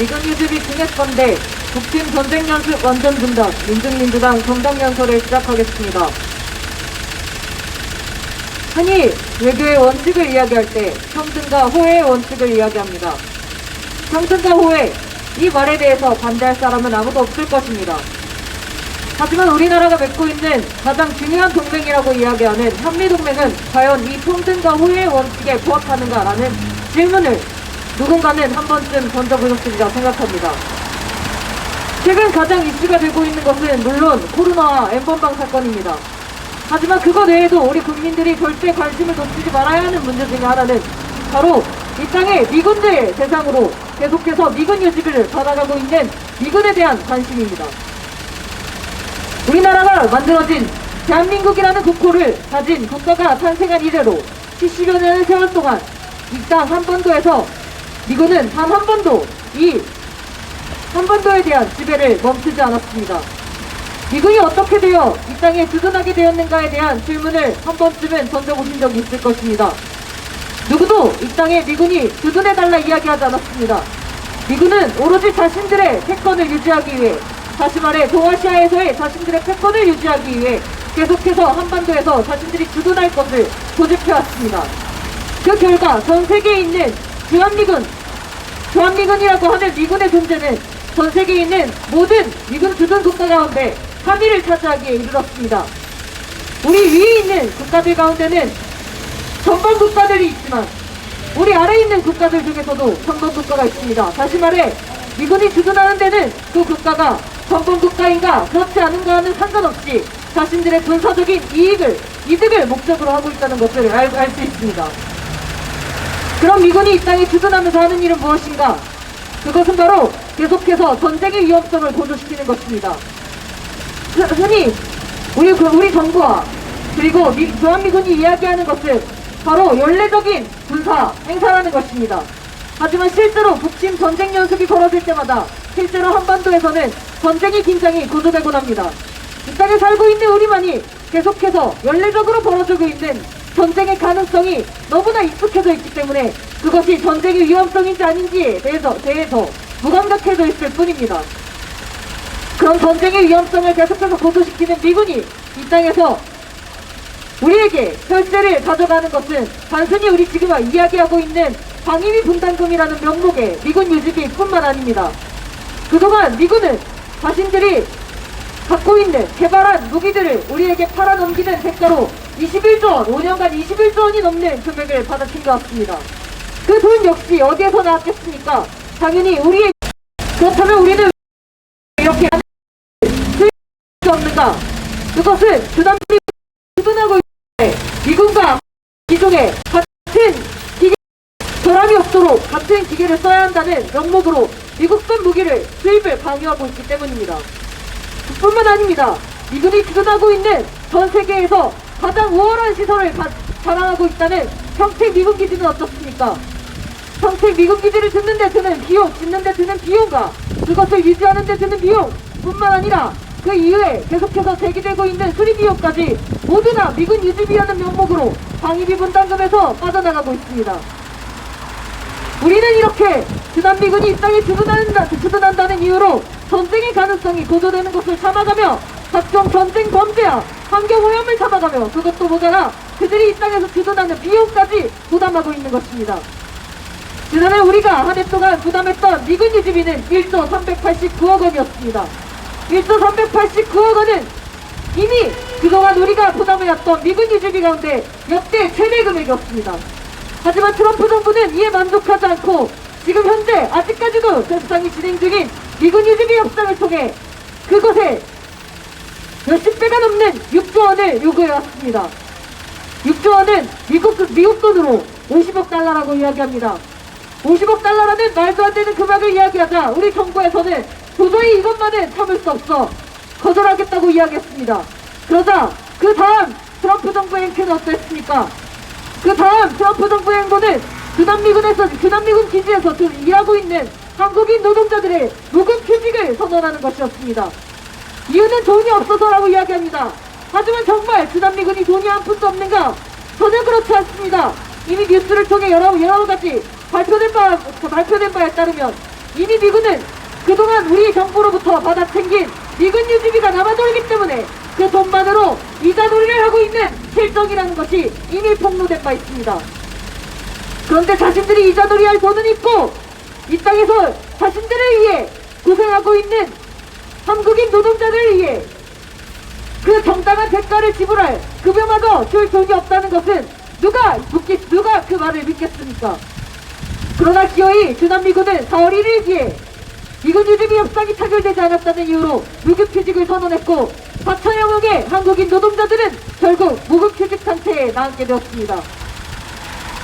미군 유지비 중액 건대 북팀 전쟁 연습 완전 중단 민중민주당 정당 연설을 시작하겠습니다. 흔히 외교의 원칙을 이야기할 때 평등과 호혜의 원칙을 이야기합니다. 평등과 호혜 이 말에 대해서 반대할 사람은 아무도 없을 것입니다. 하지만 우리나라가 맺고 있는 가장 중요한 동맹이라고 이야기하는 한미동맹은 과연 이 평등과 호혜의 원칙에 부합하는가라는 질문을 누군가는 한 번쯤 던져보셨으리라 생각합니다. 최근 가장 이슈가 되고 있는 것은 물론 코로나와 엠번방 사건입니다. 하지만 그것 외에도 우리 국민들이 절대 관심을 놓치지 말아야 하는 문제 중에 하나는 바로 이 땅의 미군들 대상으로 계속해서 미군 유지비를 받아가고 있는 미군에 대한 관심입니다. 우리나라가 만들어진 대한민국이라는 국호를 가진 국가가 탄생한 이래로 70여 년의 세월 동안 이 땅 한반도에서 미군은 단 한 번도 이 한반도에 대한 지배를 멈추지 않았습니다. 미군이 어떻게 되어 이 땅에 주둔하게 되었는가에 대한 질문을 한 번쯤은 던져보신 적이 있을 것입니다. 누구도 이 땅에 미군이 주둔해달라 이야기하지 않았습니다. 미군은 오로지 자신들의 패권을 유지하기 위해 다시 말해 동아시아에서의 자신들의 패권을 유지하기 위해 계속해서 한반도에서 자신들이 주둔할 것을 고집해왔습니다. 그 결과 전 세계에 있는 주한미군, 주한미군이라고 하는 미군의 존재는 전 세계에 있는 모든 미군 주둔 국가 가운데 3위를 차지하기에 이르렀습니다. 우리 위에 있는 국가들 가운데는 전범 국가들이 있지만 우리 아래에 있는 국가들 중에서도 전범 국가가 있습니다. 다시 말해 미군이 주둔하는 데는 그 국가가 전범 국가인가 그렇지 않은가는 상관없이 자신들의 군사적인 이익을 이득을 목적으로 하고 있다는 것을 알수 있습니다. 그럼 미군이 이 땅에 주둔하면서 하는 일은 무엇인가? 그것은 바로 계속해서 전쟁의 위험성을 고조시키는 것입니다. 흔- 흔히 우리 그- 우리 정부와 그리고 미, 주한미군이 이야기하는 것은 바로 연례적인 군사 행사라는 것입니다. 하지만 실제로 북침 전쟁 연습이 벌어질 때마다 실제로 한반도에서는 전쟁의 긴장이 고조되곤 합니다. 이 땅에 살고 있는 우리만이 계속해서 연례적으로 벌어지고 있는 전쟁의 가능성이 너무나 익숙해져 있기 때문에 그것이 전쟁의 위험성인지 아닌지에 대해서, 대해서 무감각해져 있을 뿐입니다. 그런 전쟁의 위험성을 계속해서 고조시키는 미군이 이 땅에서 우리에게 혈세를 가져가는 것은 단순히 우리 지금 이야기하고 있는 방위비 분담금이라는 명목의 미군 유지비 뿐만 아닙니다. 그동안 미군은 자신들이 갖고 있는 개발한 무기들을 우리에게 팔아넘기는 대가로 21조 원, 5년간 21조 원이 넘는 금액을 받아친 것 같습니다. 그 돈 역시 어디에서 나왔겠습니까? 당연히 우리의 그렇다면 우리는 이렇게 하는 수익이 없는가? 그것은 주남미 주둔하고 있는 미군과 기종의 같은 기계 결함이 없도록 같은 기계를 써야 한다는 명목으로 미국산 무기를 수입을 강요하고 있기 때문입니다. 뿐만 아닙니다. 미군이 주둔하고 있는 전 세계에서 가장 우월한 시설을 가- 자랑하고 있다는 평택 미군 기지는 어떻습니까? 평택 미군 기지를 짓는 데 드는 비용, 짓는 데 드는 비용과 그것을 유지하는 데 드는 비용 뿐만 아니라 그 이후에 계속해서 제기되고 있는 수리 비용까지 모두 다 미군 유지비라는 명목으로 방위비 분담금에서 빠져나가고 있습니다. 우리는 이렇게 주남미군이 이 땅에 주둔한다, 주둔한다는 이유로 전쟁의 가능성이 고조되는 것을 참아가며 각종 전쟁 범죄와 환경오염을 참아가며 그것도 모자라 그들이 이 땅에서 주둔하는 비용까지 부담하고 있는 것입니다. 지난해 우리가 한 해 동안 부담했던 미군 유지비는 1조 389억 원이었습니다. 1조 389억 원은 이미 그동안 우리가 부담해왔던 미군 유지비 가운데 역대 최대 금액이었습니다. 하지만 트럼프 정부는 이에 만족하지 않고 지금 현재 아직까지도 협상이 진행 중인 미군 유지비 협상을 통해 그것에 몇십 배가 넘는 6조 원을 요구해왔습니다. 6조 원은 미국, 미국 돈으로 50억 달러라고 이야기합니다. 50억 달러라는 말도 안 되는 금액을 이야기하자 우리 정부에서는 도저히 이것만은 참을 수 없어 거절하겠다고 이야기했습니다. 그러자 그 다음 트럼프 정부의 행태는 어땠습니까? 그 다음 트럼프 정부의 행보는 주남미군에서 주남미군 기지에서 좀 일하고 있는 한국인 노동자들의 무급 휴직을 선언하는 것이었습니다. 이유는 돈이 없어서라고 이야기합니다. 하지만 정말 주남미군이 돈이 한 푼도 없는가? 전혀 그렇지 않습니다. 이미 뉴스를 통해 여러, 여러 가지 발표된 바, 발표된 바에 따르면 이미 미군은 그동안 우리 정부로부터 받아 챙긴 미군 유지비가 남아돌기 때문에 그 돈만으로 이자놀이를 하고 있는 실정이라는 것이 이미 폭로된 바 있습니다. 그런데 자신들이 이자놀이 할 돈은 있고 이 땅에서 자신들을 위해 고생하고 있는 한국인 노동자들을 위해 그 정당한 대가를 지불할 급여마저 줄 돈이 없다는 것은 누가 묻겠, 누가 그 말을 믿겠습니까? 그러나 기어이 주남미군은 4월 1일기에 미군 유지비 협상이 타결되지 않았다는 이유로 무급휴직을 선언했고 4천여 명의 한국인 노동자들은 결국 무급휴직 상태에 나앉게 되었습니다.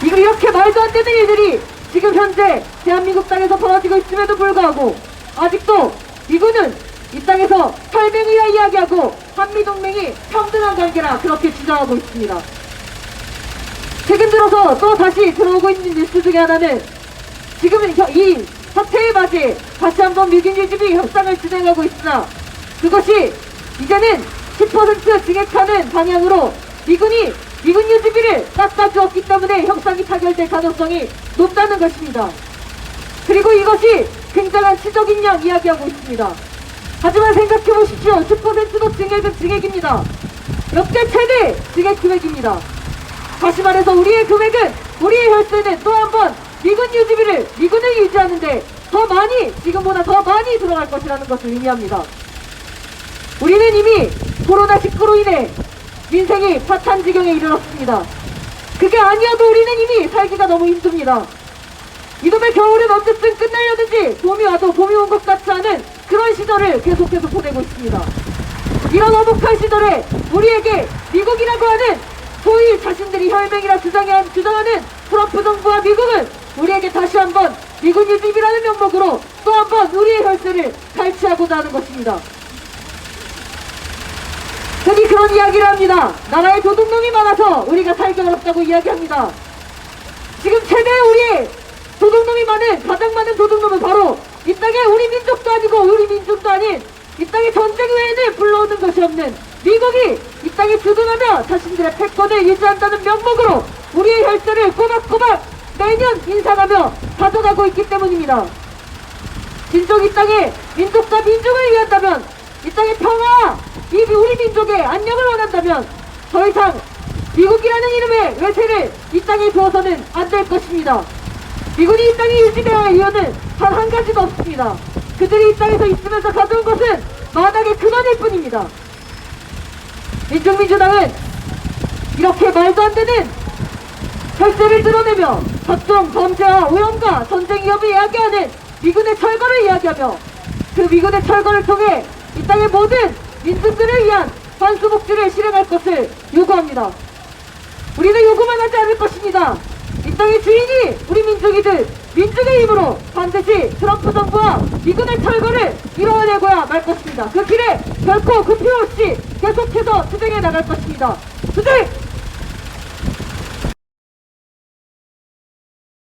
이거 이렇게 말도 안 되는 일들이 지금 현재 대한민국 땅에서 벌어지고 있음에도 불구하고 아직도 미군은 이 땅에서 혈맹이라 이야기하고 한미동맹이 평등한 관계라 그렇게 주장하고 있습니다. 최근 들어서 또 다시 들어오고 있는 뉴스 중에 하나는 지금은 혀- 이 사태에 맞이 다시 한번 미군 유지비 협상을 진행하고 있으나 그것이 이제는 10% 증액하는 방향으로 미군이 미군 유지비를 깎아주었기 때문에 협상이 타결될 가능성이 높다는 것입니다. 그리고 이것이 굉장한 시적인 양 이야기하고 있습니다. 하지만 생각해 보십시오. 10%도 증액은 증액입니다. 역대 최대 증액 금액입니다. 다시 말해서 우리의 금액은 우리의 혈세는 또 한 번 미군 유지비를 미군을 유지하는데 더 많이 지금보다 더 많이 들어갈 것이라는 것을 의미합니다. 우리는 이미 코로나19로 인해 민생이 파탄 지경에 이르렀습니다. 그게 아니어도 우리는 이미 살기가 너무 힘듭니다. 이놈의 겨울은 언제쯤 끝나려는지 봄이 와도 봄이 온 것 같지 않은 그런 시절을 계속해서 보내고 있습니다. 이런 어목한 시절에 우리에게 미국이라고 하는 소위 자신들이 혈맹이라 주장한, 주장하는 트럼프 정부와 미국은 우리에게 다시 한번 미군 유지비라는 명목으로 또 한 번 우리의 혈세를 갈취하고자 하는 것입니다. 흔히 그런 이야기를 합니다. 나라에 도둑놈이 많아서 우리가 살기 어렵다고 이야기합니다. 지금 최대 우리 도둑놈이 많은 가장 많은 도둑놈은 바로 이 땅에 우리 민족도 아니고 우리 민족도 아닌 이 땅에 전쟁 외에는 불러오는 것이 없는 미국이 이 땅에 주둔하며 자신들의 패권을 유지한다는 명목으로 우리의 혈세를 꼬박꼬박 매년 인상하며 가져가고 있기 때문입니다. 진정 이 땅에 민족과 민족을 위한다면 이 땅의 평화, 이 우리 민족의 안녕을 원한다면 더 이상 미국이라는 이름의 외세를 이 땅에 두어서는 안 될 것입니다. 미군이 이 땅에 유지되어야 할 이유는 단 한 가지도 없습니다. 그들이 이 땅에서 있으면서 가져온 것은 만악의 근원일 뿐입니다. 민중민주당은 이렇게 말도 안 되는 혈세를 드러내며 각종 범죄와 오염과 전쟁 위협을 이야기하는 미군의 철거를 이야기하며 그 미군의 철거를 통해 이 땅의 모든 민중들을 위한 환수복지를 실행할 것을 요구합니다. 우리는 요구만 하지 않을 것입니다. 이 땅의 주인이 우리 민족이듯 민족의 힘으로 반드시 트럼프 정부와 미군의 철거를 이뤄내고야 말 것입니다. 그 길에 결코 급히 없이 계속해서 투쟁해 나갈 것입니다. 투쟁!